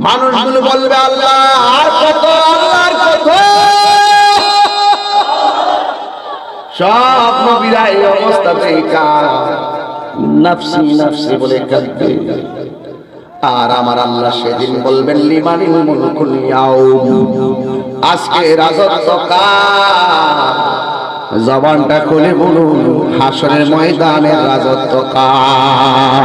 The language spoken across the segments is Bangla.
মানুষগুলো বলবে, আল্লাহ, আর কত, আল্লাহর কত? সব নবীরা এই অবস্থাতেই কার নাফসি নাফসি বলে কাঁদবে। আর আমার আল্লাহ সেদিন বলবেন লিমানিল মুলকুল ইয়াউম। আজকে রাজত্ব কার? জবানটা খুলে বলুন, হাসরের ময়দানে রাজত্ব কার?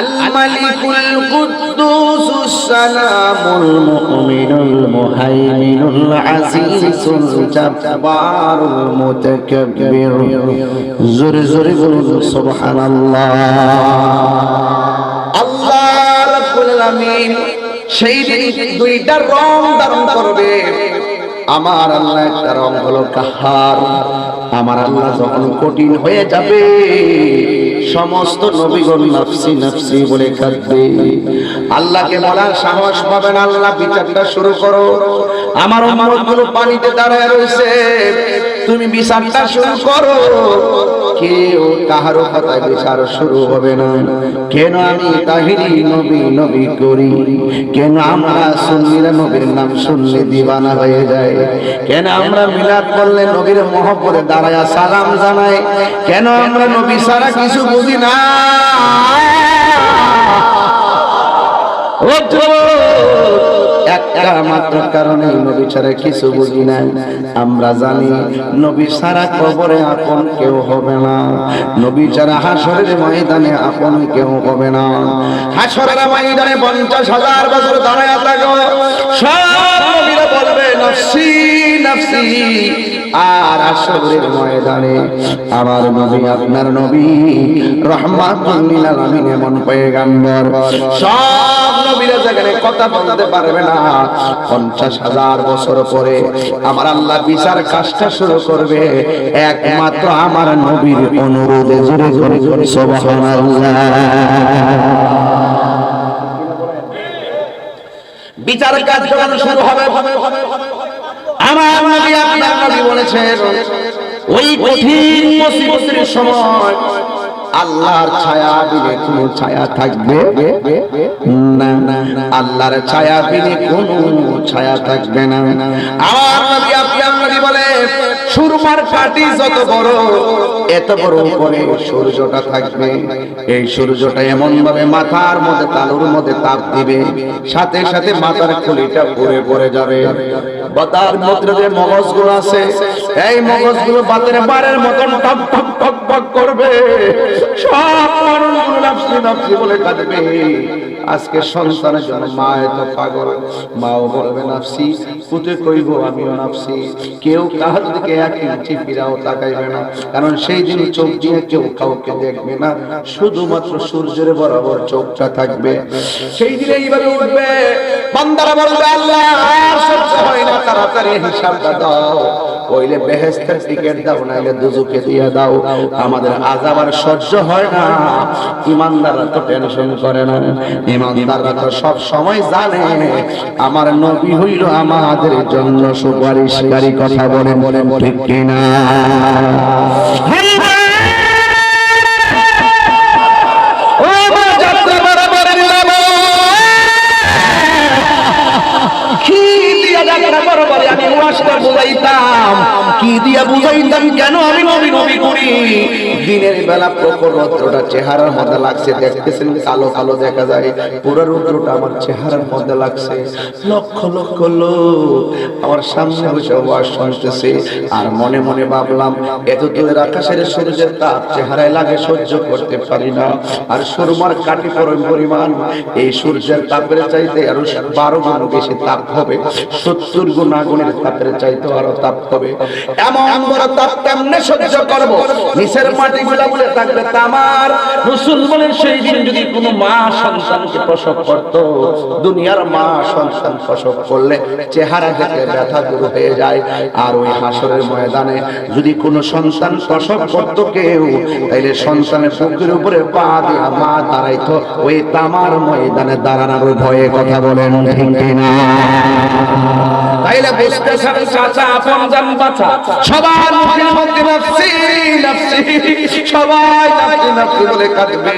الملك القدوس السلام المؤمن المهيمن العزيز الجبار المتكبر زر زر زر سبحان الله আল্লাহ রাব্বুল আলামিন সেই দিন দুইটা রং ধারণ করবে আমার আল্লাহ একটা রং হলো কাহার আমার আল্লাহ যখন কঠিন হয়ে যাবে সমস্ত নবীগণ নাফসি নাফসি বলে কাঁদবে। আল্লাহকে বলার সাহস পাবেন আল্লাহ বিচারটা শুরু করো। আমার আমার পানিতে দাঁড়ায় রয়েছে। তুমি বিচারটা শুরু করো। কেউ কাহারও কথায় বিচার শুরু হবে না। কেন আমি তাহিরি নবী নবী করি? কেন আমরা সুন্নিরা নবীর নাম শুনলে দিবানা হয়ে যায়? কেন আমরা মিলাদ করলে নবীর মহব্বতে দাঁড়ায় সালাম জানাই? কেন আমরা নবী সারা কিছু বুঝি না? একটা মাত্র কারণে নবী ছাড়া কিছু বুঝি আমরা জানি নবী সারা কবরে আপন কেউ হবে না। নবী ছাড়া হাসরের ময়দানে আপন কেউ হবে না। হাসরের ময়দানে পঞ্চাশ হাজার বছর দাঁড়ায় থাকো সব নফসি নফসি, আর আসরের ময়দানে আমার নবী, আপনার নবী রহমাতুল লিল আলামিন এমন পয়গাম্বর। সব নবীরা যেখানে কথা বলতে পারবে না, পঞ্চাশ হাজার বছর পরে আমার আল্লাহ বিচার কাজটা শুরু করবে। একমাত্র আমার নবীর অনুরোধে জোরে জোরে জোরে সুবহানাল্লাহ। বিচার কাজ যখন শুরু হবে, আমার নবী আপনার নবী বলেছেন, ওই কঠিন মুসিবতের সময় আল্লাহর ছায়া বিনে কোন ছায়া থাকবে না। আল্লাহর ছায়া বিনে কোন ছায়া থাকবে না। আমার নবী আপনার সুরমার কাটি যত বড়, এত বড় উপরে সূর্যটা থাকবে। এই সূর্যটা এমন ভাবে মাথার মধ্যে, তালুর মধ্যে তাপ দিবে, সাথে সাথে মাথার খুলিটা পুড়ে পড়ে যাবে। বাতার মধ্যে যে মগজগুলো আছে, এই মগজগুলো বাতের বারের মতন টক টক টক টক করবে। সব মানুষগুলো নাফসি নাফসি বলে কাঁদবে। আজকে সন্তানের জন্য মা এত পাগল। মাও বলবে, নাফসি পুতে কইব আমিও নাফসি। কেউ কাহার দিকে এক ইঞ্চি ফিরাও তাকাইবে না। কারণ সেই দিন চোখ দিয়ে কেউ কাউকে দেখবে না। শুধুমাত্র সূর্যের বরাবর চোখটা থাকবে। সেই দিনে এইভাবে উঠবে, বান্দারা বলবে, আল্লাহ, আর সহ্য হয় না, তাড়াতাড়ি হিসাবটা দাও। কইলে বেহেস্তের টিকেট দাও, নাইলে দুজুকে দিয়ে দাও। আমাদের আজাব আর সহ্য হয় না। ইমানদাররা তো টেনশন করে না। ইমানদাররা তো সব সময় জানে, আমার নবী হইল আমাদের জন্য সুপারিশকারী, কথা বলে বলে ঠিক কিনা? আমার সামনে বসে শুনতেছে। আর মনে মনে ভাবলাম এত দূরের আকাশের সূর্যের তাপ চেহারায় লাগে, সহ্য করতে পারি না। আর সুরমার কাটি পরিমাণ, এই সূর্যের তাপের চাইতে আরও বারো গুণ বেশি তাপ হবে। সত্তর চাইতে আরও তাপ হবে। এমন বড় তাপ কেমনে সহ্য করব? নিচের মাটি থাকবে তামার। সেই দিন যদি কোনো মা সন্তানকে প্রসব করত, দুনিয়ার মা সন্তান প্রসব করলে চেহারা দেখে ব্যথা দূর হয়ে যায়। আর ওই হাসরের ময়দানে যদি কোনো সন্তান প্রসব করত কেউ, তাইলে সন্তানের বুকের উপরে পা দিয়া মা দাঁড়াইতো। ওই তামার ময়দানে দাঁড়ানোর ভয়ে কথা বলেন ঠিক কিনা? তাইলে বুঝতেছেন চাচা, আপন জান বাঁচা সবার মুখের মধ্যে নাফসি নাফসি। সবাই নাফসি নাফসি বলে কাঁদবে।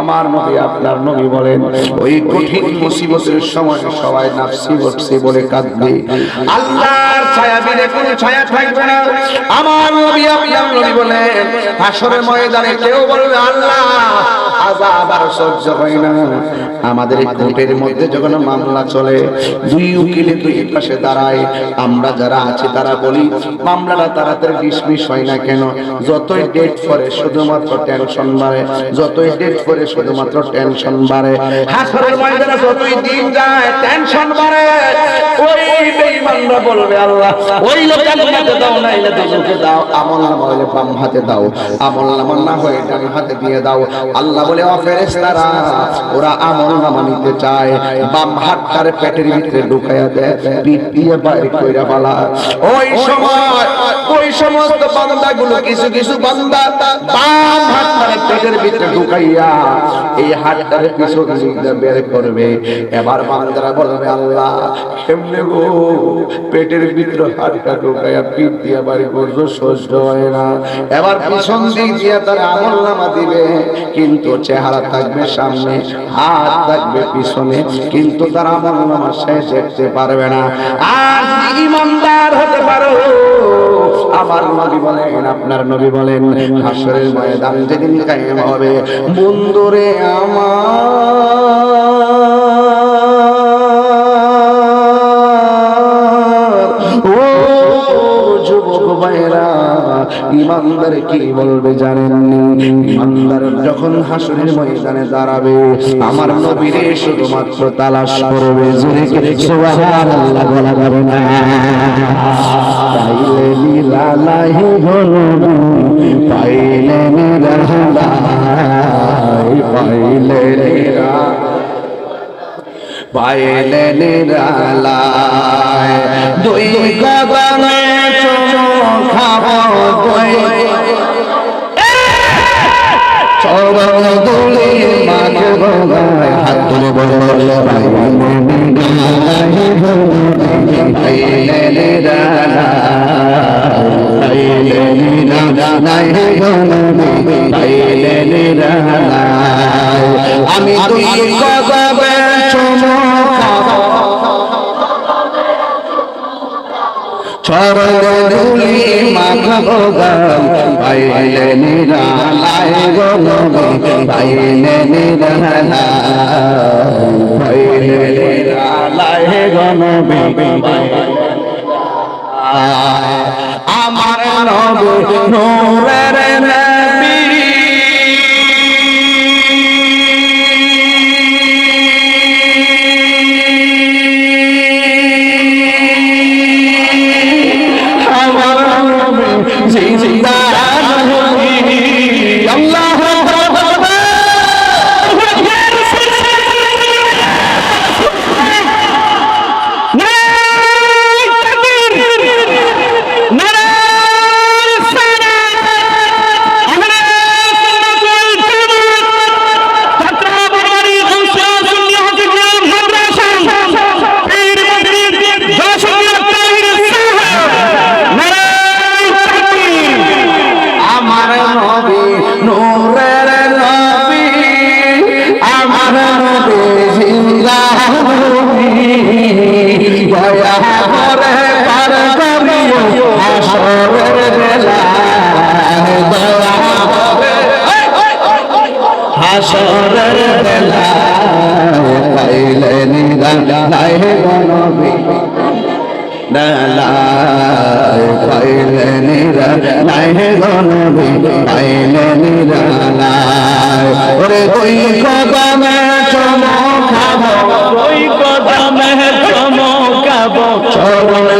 আমার নবী, আপনার নবী বলেন, ওই কঠিন মুসিবতের সময় সবাই নাফসি নাফসি বলে কাঁদবে। আল্লাহর ছায়া বিনে কোনো ছায়া থাকবে না। আমার নবী, আপনার নবী বলেন, হাসরের ময়দানে কেউ বলবে, আল্লাহ আজাব আর সহ্য হয় না। আমাদের কোর্টের মধ্যে যখন মামলা চলে, দুই উকিলে দুই পাশে দাঁড়ায়, আমরা যারা আছি তারা বলি, মামলাটা তাড়াতাড়ি ডিসমিস হয় না কেন? যতই ডেট পরে, শুধুমাত্র টেনশন বাড়ে, যতই ডেট পরে শুধুমাত্র টেনশন বাড়ে। হাসরের ময়দানে যতই দিন যায় টেনশন বাড়ে। ওই বেঈমানরা বলবে, আল্লাহ, ওই লোক জান্নাতে দাও না ইলে দুজকে দাও। আমল নামা হইলে বাম হাতে দাও। আমল নামা না হয়ে ডান হাতে দিয়ে দাও। আল্লাহ বলে, ও ফেরেশতারা, ওরা আমল নামা নিতে চায়। বাম হাতটারে পেটের ভিতরে ঢুকাইয়া দেয় পিঠ দিয়ে বাইরে কইরা বালা। ওই সময়, ওই সমস্ত বান্দাগুলো, কিছু কিছু বান্দা বাম হাতটারে পেটের ভিতরে ঢুকাইয়া এই হাতটারে পিছন দিক দিয়ে বের করবে। এবার বান্দারা বলবে, আল্লাহ কেমনে গো, পেটের ভিতরে হাতটা ঢুকাইয়া পিঠ দিয়ে বাড়ি করছ, সহ্য হয় না। এবার পিছন দিক দিয়ে তার আমল নামা দিবে, কিন্তু চেহারা থাকবে সামনে, হাত থাকবে পিছনে, কিন্তু তার আমল নামা শেষ দেখতে পারবে না। আর ইমানদার হতে পারো। আমার নবী বলেন, আপনার নবী বলেন হাসরের ময়দান যেদিন কায়েম হবে, বন্ধুরে আমার। ও যুবক ভাইরা ইমানদার কি বলবে জানেননি ইমানদার যখন হাসরের ময়দানে দাঁড়াবে, আমার নবীরে শুধুমাত্র তালাশ করবে, জোরে সুবহানাল্লাহ বলা যাবে না। পাইলে নিরালাই হলো পাইলে নিরালাই পাইলে নিরা পাইলে নিরালায়। দুই কদমে খাব দুই চরণ দুলি হাত তুলে বলল পাইলে নিরালায় পাইলে নিরালায়। আমি দুই কদমে চুমো খাব চরণ ধুলি মাখবো গাম পাইলে নিরালায় গনবে পাইলে নিরালায় পাইলে নিরালায় গনবে আমার নবে নূরের পাইলে নিরা নাই নবী নালায় পাইলে নিরা নাই গনবি পাইলে নিরা নাই ওরে কই কদমে চমকাবো ওই কদমে চমকাবো যাব, চরণ বলে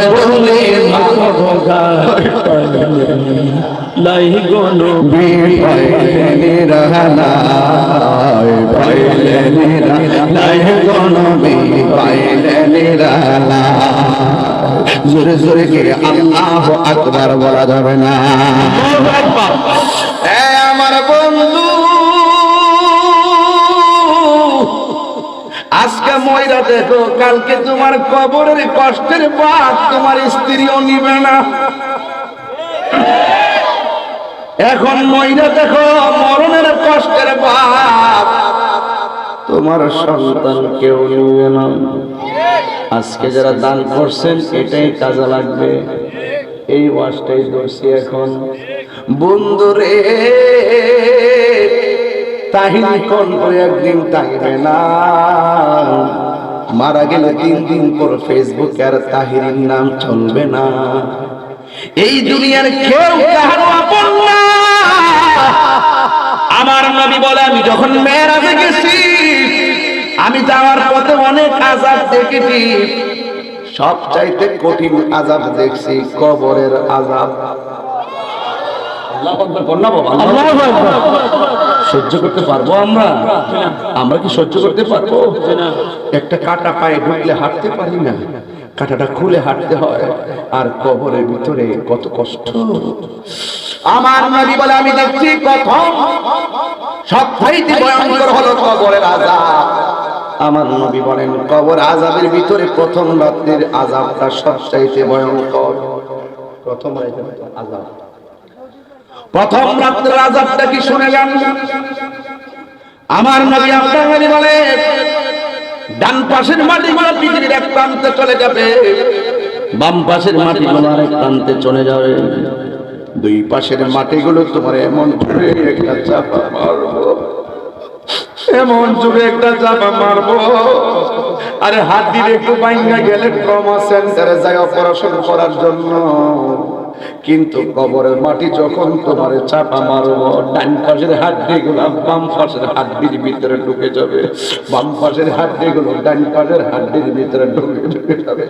লাই গনো পাইলে নিরালায় পাইলে নিরালায় গণবি পাইলে নিরালায় জোরে জোরে কে, আল্লাহ আকবার বলা যাবে না। আজকে দেখো, কালকে তোমার কবরের কষ্টের বাদ তোমার স্ত্রীও নিবে না। এখন ময়রা দেখো, মরণের কষ্টের বাপ তোমার সন্তান কেউ নিবে না। আজকে যারা দান করছেন, এটাই কাজে লাগবে। এই ওয়াজটাই ধরছি এখন। বন্ধুরে তাহিনী কণ্ঠ একদিন থাকবে না। মারা গেলে তিন দিন পর ফেসবুকে আর তাহিরির নাম চলবে না। এই দুনিয়ার কেউ কাহারও আপন না। আমার নবী বলে, আমি যখন মেয়েরাজে গেছি, আমি যাওয়ার পথে অনেক আজাব দেখেছি। সব চাইতে কঠিন আজাব দেখছি কবরের আজাব সহ্য করতে পারব আমরা? আমরা কি সহ্য করতে পারব? একটা কাটা পায়ে ঢুকলে হাঁটতে পারি না। কাটাটা খুলে হাঁটতে হয়। আর কবরের ভিতরে কত কষ্ট। আমার নবী বলে, আমি দেখছি প্রথম সবচাইতে ভয়ঙ্কর হলো কবরের আজাব আমার নবী বলেন, কবর আজাবের ভিতরে প্রথম রাত্রির আজাবটা সবচাইতে ভয়ঙ্কর। প্রথম রাতের প্রথম রাত্রের আজাবটা কি শুনে যান? আমার নবী আপনার বলে, ডান পাশের মাটিগুলো পৃথিবীর এক প্রান্তে চলে যাবে। বাম পাশের মাটিগুলো আরেক প্রান্তে চলে যাবে। দুই পাশের মাটিগুলো তোমার এমন জোরে একটা চাপা মারবো। এমন জোরে একটা চাপা মারবো। আরে হাত দিলে একটু বাইঙ্গা গেলে ট্রমা সেন্টারে যায় অপারেশন করার জন্য। কিন্তু কবরের মাটি যখন তোমার চাপা মারব, ডান পাশের হাড্ডি গুলো বাম পাশের হাড্ডির ভিতরে ঢুকে যাবে। বাম পাশের হাড্ডি গুলো ডান পাশের হাড্ডির ভিতরে ঢুকে ঢুকে যাবে।